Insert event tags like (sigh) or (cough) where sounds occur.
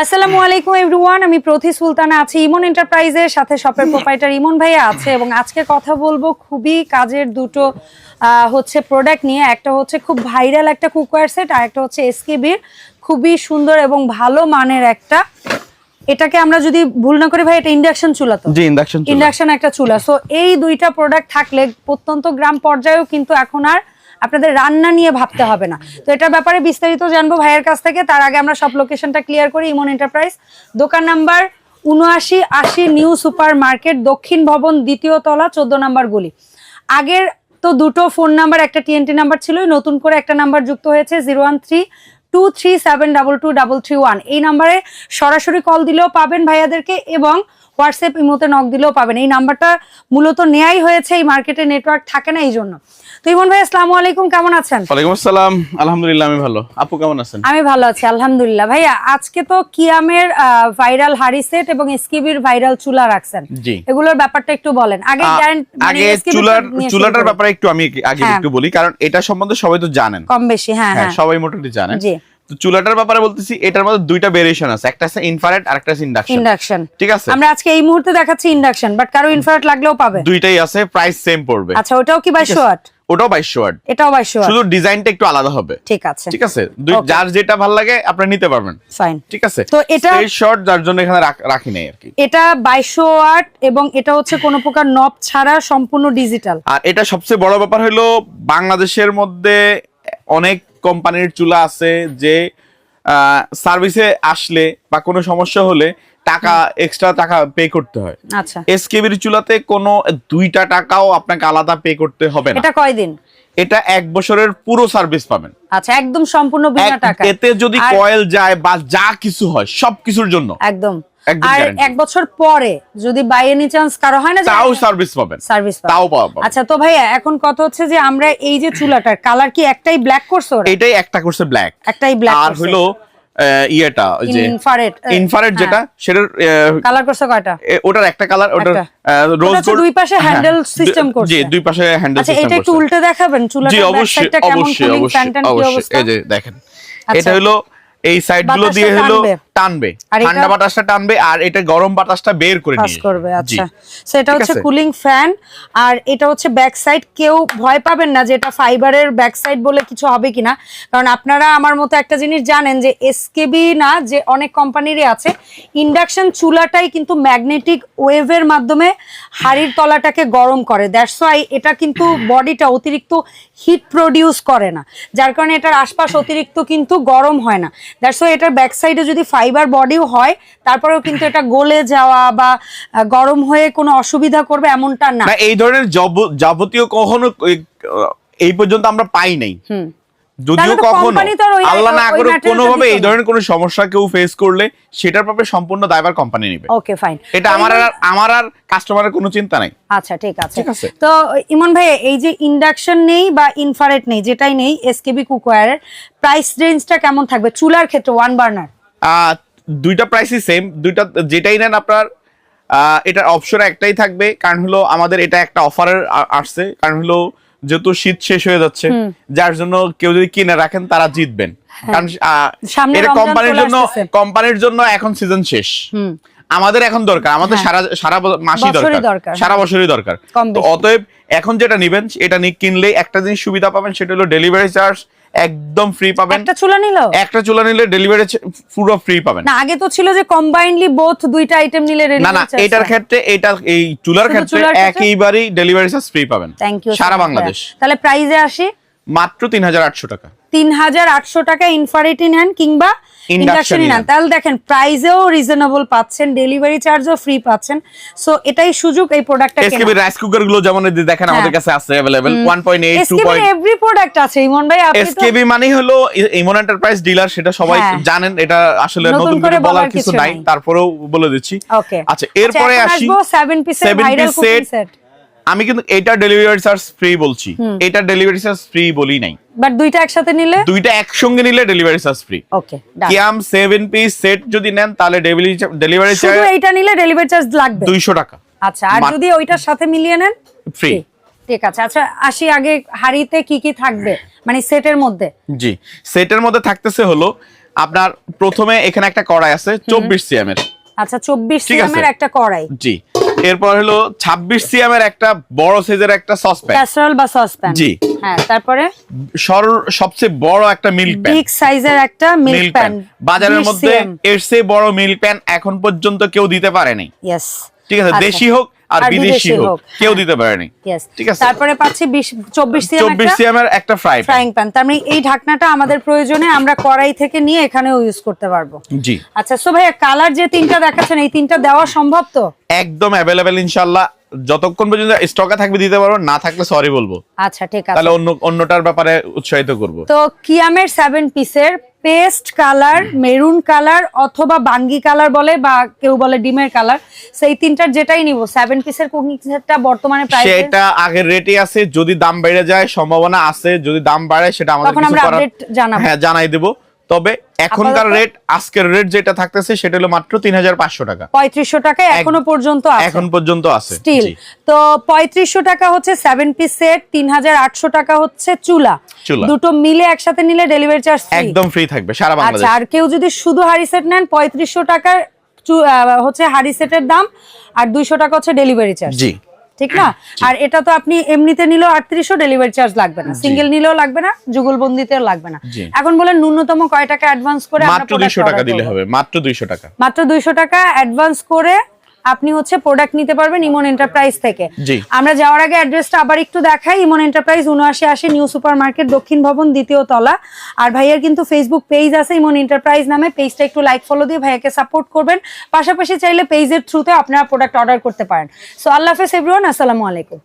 আসসালামু আলাইকুম এভরিওয়ান আমি প্রতি সুলতানা আছি ইমন এন্টারপ্রাইজের সাথে শপের প্রোপাইটার ইমন ভাইয়া আছে এবং আজকে কথা বলব খুবই কাজের দুটো হচ্ছে প্রোডাক্ট নিয়ে। একটা হচ্ছে খুব ভাইরাল একটা কুকওয়্যার সেট আর একটা হচ্ছে এসকেবির খুবই সুন্দর এবং ভালো মানের একটা। এটাকে আমরা যদি ভুল না করি ভাই এটা ইন্ডাকশন চুলা তো। জি ইন্ডাকশন ইন্ডাকশন একটা চুলা। সো এই দুইটা প্রোডাক্ট থাকলে প্রত্যন্ত গ্রাম পর্যায়েও কিন্তু এখন আর আপনাদের রান্না নিয়ে ভাবতে হবে না। তো এটার ব্যাপারে বিস্তারিত জানব ভাইয়ের কাছ থেকে। তার আগে আমরা সব লোকেশনটা ক্লিয়ার করি, ইমন এন্টারপ্রাইজ দোকান নাম্বার উনআশি আশি নিউ সুপার মার্কেট দক্ষিণ ভবন দ্বিতীয় তলা, চোদ্দ নাম্বার গলি। আগের তো দুটো ফোন নাম্বার একটা টিএনটি নাম্বার ছিল নতুন করে একটা নাম্বার যুক্ত হয়েছে zero one three two three seven double two double three one এই নাম্বারে সরাসরি কল দিলেও পাবেন ভাইয়াদেরকে এবং হোয়াটসঅ্যাপ ইমোতে নক দিলেও পাবেন। এই নাম্বারটা মূলত নেয়াই হয়েছে এই মার্কেটে নেটওয়ার্ক থাকে না এই জন্য তো ইমন ভাই আসসালামু আলাইকুম কেমন আছেন? ওয়ালাইকুম আসসালাম। আলহামদুলিল্লাহ আমি ভালো। আপু কেমন আছেন? আমি ভালো আছি আলহামদুলিল্লাহ। ভাইয়া আজকে তো কিয়ামের ভাইরাল হাড়ি সেট এবং এসকিবির ভাইরাল চুলা রাখছেন। জি। এগুলোর ব্যাপারটা একটু বলেন। আগে মানে আগে চুলার চুলাটার ব্যাপারে একটু আমি আগে হ্যাঁ। একটু বলি কারণ এটা সম্বন্ধে সবাই তো জানেন। কম বেশি হ্যাঁ হ্যাঁ হ্যাঁ। সবাই মোটামুটি জানেন। জি। তো চুলাটার ব্যাপারে বলতেছি এটার মধ্যে দুইটা ভেরিয়েশন আছে। একটা আছে ইনফ্রারেড আর একটা আছে ইন্ডাকশন ইন্ডাকশন ঠিক আছে? আমরা আজকে এই মুহূর্তে দেখাচ্ছি ইন্ডাকশন বাট কারও ইনফ্রারেট লাগলেও পাবে। দুইটাই আছে প্রাইস সেম পড়বে। আচ্ছা ওটাও কি বাইশশো ওয়াট? ওটাও বাইশশো ওয়াট। এটাও বাইশশো ওয়াট। শুধু ডিজাইনটা একটু আলাদা হবে। ঠিক আছে। ঠিক আছে? যার যেটা ভালো লাগে আপনি নিতে পারবেন। ফাইন ঠিক আছে? তো এটা- এই শর্ট যার জন্য এখানে রাখ- নাই আর কি। এটা বাইশশো ওয়াট এবং এটা হচ্ছে কোনো প্রকার নব ছাড়া সম্পূর্ণ ডিজিটাল আর এটা সবচেয়ে বড় ব্যাপার হলো বাংলাদেশের মধ্যে অনেক কোম্পানির চুলা আছে যে সার্ভিসে আসলে বা কোনো সমস্যা হলে টাকা এক্সট্রা টাকা পে করতে হয়। আচ্ছা। এসকেবির চুলাতে কোনো দুইটা টাকাও আপনাকে আলাদা পে করতে হবে না। এটা কয়দিন? এটা এক বছরের পুরো সার্ভিস পাবেন। আচ্ছা একদম সম্পূর্ণ বিনা টাকা এতে যদি কয়েল যায় বা যা কিছু হয় সবকিছুর জন্য। একদম একদম। আর এক বছর পরে যদি বাই এনি চান্স কারও হয় না তাও সার্ভিস পাবেন। সার্ভিস তাও পাবেন। আচ্ছা তো ভাইয়া এখন কত হচ্ছে যে আমরা এই যে চুলাটার কালার কি একটাই ব্ল্যাক করছ এটাই একটা করছে ব্ল্যাক একটাই ব্ল্যাক আর হলো ইয়েটা যে ইনফ্রারেড ইনফ্রারেড যেটা সেটার কালার করছ কয়টা? ওটার একটা কালার ওটার। রোজ হচ্ছে দুই পাশে handle system করছে। জি দুই পাশে হ্যান্ডেল আচ্ছা এটা একটু উল্টে দেখাবেন? জি অবশ্যই অবশ্যই অবশ্যই এই যে দেখেন আচ্ছা। এটা হলো এই সাইডগুলো দিয়ে হলো টানবে। ঠান্ডা বাতাসটা টানবে আর এটা গরম বাতাসটা বের করে নিয়ে করবে আচ্ছা। সো এটা হচ্ছে কুলিং ফ্যান আর এটা হচ্ছে ব্যাক সাইড কেউ ভয় পাবেন না যে এটা ফাইবারের ব্যাক সাইড বলে কিছু হবে কিনা। কারণ আপনারা আমার মতো একটা জিনিস জানেন যে এসকেবি না যে অনেক কোম্পানিরই আছে ইন্ডাকশন চুলাটাই কিন্তু ম্যাগনেটিক ওয়েভের মাধ্যমে হাড়ির তলাটাকে গরম করে। দ্যাটস ওয়াই এটা কিন্তু বডিটা অতিরিক্ত হিট প্রডিউস করে না। যার কারণে এটার আশপাশ অতিরিক্ত কিন্তু গরম হয় না। দ্যাটস ওয়াই এটার ব্যাক সাইডে যদি ফাইবার বডিও হয় তারপরেও কিন্তু এটা গলে যাওয়া বা গরম হয়ে কোনো অসুবিধা করবে এমনটা না। এই ধরনের যাবতীয় কখনো এই- পর্যন্ত আমরা পাই নাই। যদিও কখনো। আল্লাহ না ওই করে কোনোভাবে এই ধরনের কোনো সমস্যা কেউ ফেস করলে সেটার ব্যাপারে সম্পূর্ণ দায়ভার কোম্পানি নেবে। ওকে ফাইন এটা আমার আর আমার আর কাস্টমারের কোনো চিন্তা নাই। আচ্ছা ঠিক আছে। তো ইমন ভাই এই যে ইন্ডাকশন নেই বা ইনফ্রারেড নেই যেটাই নেই এসকেবি কুকওয়্যারের প্রাইস রেঞ্জটা কেমন থাকবে? চুলার ক্ষেত্রে ওয়ান বার্নার দুইটা প্রাইসই সেম দুইটা যেটাই নেন আপনার এটার অপশন একটাই থাকবে। কারণ হলো আমাদের এটা একটা অফারের আসছে। কারণ হলো যেহেতু শীত শেষ হয়ে যাচ্ছে যার জন্য কেউ যদি কিনে রাখেন তারা জিতবেন। কারণ হ্যাঁ। এটা কোম্পানির জন্য কোম্পানির জন্য এখন সিজন শেষ। আমাদের এখন দরকার। আমাদের সারা সারা ব- মাসই দরকার। সারা বছরই দরকার। তো অতএব এখন যেটা নিবেন এটা নিয়ে কিনলে একটা জিনিস সুবিধা পাবেন সেটা হলো ডেলিভারি চার্জ একদম ফ্রি পাবেন। একটা চুলা নিলে? একটা চুলা নিলে ডেলিভারি পুরো ফ্রি পাবেন। না আগে তো ছিল যে কম্বাইনলি বোথ দুইটা আইটেম নিলে না না এটার ক্ষেত্রে এটা এই চুলার ক্ষেত্রে? একইবারই ডেলিভারি চার্জ ফ্রি পাবেন। থ্যাংক ইউ সারা বাংলাদেশ। তাহলে প্রাইজে আসি। মাত্র তিন হাজার আটশো টাকা তিন হাজার আটশো টাকা ইনফারেটি নেন কিংবা Induction ইন্ডাকশনই নেন নেন। তাহলে দেখেন প্রাইজেও রিজনেবল পাচ্ছেন ডেলিভারি চার্জও ফ্রি পাচ্ছেন সো এটাই সুযোগ এই প্রোডাক্টটা এসকেবি রাইস কুকার গুলো যেমন এই যে দেখেন আমাদের হ্যাঁ। কাছে আছে अवेलेबल 1.8 এসকেবি 2. এভরি প্রোডাক্ট আছে ইমন ভাই আপনি তো এসকেবি মানে হলো ইমন এন্টারপ্রাইজ ডিলার সেটা সবাই হ্যাঁ। জানেন এটা আসলে নতুন নতুন করে করে বলার বলার কিছু কিছু নাই নাই। তারপরেও বলে দিচ্ছি ওকে আচ্ছা এরপরে আসি 7 পিসের seven viral piece cooking set। Set আমি কিন্তু এটা ডেলিভারি চার্জ ফ্রি বলছি। এটা ডেলিভারি চার্জ ফ্রি বলি নাই। বাট দুইটা একসাথে নিলে? দুইটা একসঙ্গে নিলে ডেলিভারি চার্জ ফ্রি ওকে কিয়াম সেভেন পিস সেট যদি নেন তাহলে ডেলিভারি চার্জ শুধু এইটা নিলে ডেলিভারি চার্জ লাগবে? দুইশো টাকা। আচ্ছা আর যদি ওইটার সাথে মিলিয়ে নেন? ফ্রি ঠিক আছে। আচ্ছা আসি আগে হাড়িতে কি কি থাকবে? মানে সেটের মধ্যে। জি সেটের মধ্যে থাকতেছে হলো আপনার প্রথমে এখানে একটা কড়াই আছে চব্বিশ সিএম এর। আচ্ছা চব্বিশ ঠিক আছে। সিএম এর একটা কড়াই। জি এরপর হলো ছাব্বিশ সিএম এর একটা বড় সাইজের একটা সসপ্যান ক্যাসারোল বা সসপ্যান জি। হ্যাঁ তারপরে? সরল সবচেয়ে বড় একটা মিল্ক প্যান বিগ সাইজের একটা মিল্ক মিল্ক প্যান বাজারের মধ্যে এর চেয়ে বড় মিল্ক প্যান এখন পর্যন্ত কেউ দিতে পারেনি। ইয়েস ঠিক আছে। দেশি হোক আর বিদেশি হোক। কেউ। দিতে পারেনি। ঠিক আছে। তারপরে পাচ্ছি সিএম একটা সিএম এর একটা ফ্রাই ফ্রাইং প্যান তার মানে এই ঢাকনাটা আমাদের প্রয়োজনে আমরা কড়াই থেকে নিয়ে এখানেও ইউজ করতে পারব। জি। আচ্ছা সো ভাইয়া কালার যে তিনটা দেখাচ্ছেন এই তিনটা দেওয়া সম্ভব তো? একদম অ্যাভেলেবেল ইনশাল্লাহ যতক্ষণ পর্যন্ত স্টকে থাকবে দিতে পারব না থাকলে সরি বলব। আচ্ছা ঠিক আছে। তাহলে অন্য অন্যটার ব্যাপারে উৎসাহিত করব। তো কিয়ামের সেভেন পিসের পেস্ট কালার মেরুন কালার অথবা বাঙ্গি কালার বলে বা কেউ বলে ডিমের কালার সেই তিনটার যেটাই নিব। সেভেন পিসের কুকিং সেটটা বর্তমানে প্রাইস সেটা আগের রেটে আছে যদি দাম বেড়ে যায় সম্ভাবনা আছে যদি দাম বাড়ে সেটা আমাদের কিছু করার হ্যাঁ জানাই দেব। তবে এখনকার রেট আজকের রেট যেটা থাকতেছে সেটা হলো মাত্র তিন হাজার পাঁচশো টাকা। পঁয়ত্রিশশো টাকায় এখনও পর্যন্ত এখন পর্যন্ত আছে। স্টিল তো পঁয়ত্রিশশো টাকা হচ্ছে সেভেন পিস সেট তিন হাজার আটশো টাকা হচ্ছে চুলা। দুটো মিলে একসাথে নিলে ডেলিভারি চার্জ একদম ফ্রি থাকবে সারা আচ্ছা বাংলাদেশ। আর কেউ যদি শুধু হাড়ি সেট নেন পঁয়ত্রিশশো টাকার হচ্ছে হাড়ি সেটের দাম আর দুইশো টাকা হচ্ছে ডেলিভারি চার্জ জি। ঠিক না? (coughs) আর এটা তো আপনি এমনিতে নিলেও আটত্রিশশো ডেলিভারি চার্জ লাগবে না। সিঙ্গেল নিলেও লাগবে না যুগলবন্দিতেও লাগবে না। এখন বলেন ন্যূনতম কয় টাকা অ্যাডভান্স করে মাত্র product দুইশো টাকা দিলে হবে মাত্র দুইশো টাকা। মাত্র দুইশো টাকা অ্যাডভান্স করে আপনি হচ্ছে প্রোডাক্ট নিতে পারবেন ইমন এন্টারপ্রাইজ থেকে। আমরা যাওয়ার আগে অ্যাড্রেসটা আবার একটু দেখাই। ইমন এন্টারপ্রাইজ উনআশি আশি নিউ সুপার মার্কেট দক্ষিণ ভবন দ্বিতীয় তলা। আর ভাইয়ার কিন্তু ফেসবুক পেজ আছে ইমন এন্টারপ্রাইজ নামে। পেজটা একটু লাইক ফলো দিয়ে ভাইয়াকে সাপোর্ট করবেন। পাশাপাশি চাইলে পেজের থ্রুতে আপনারা প্রোডাক্ট অর্ডার করতে পারেন। সো আল্লাহ হাফেজ এভরিওয়ান আসসালামু আলাইকুম।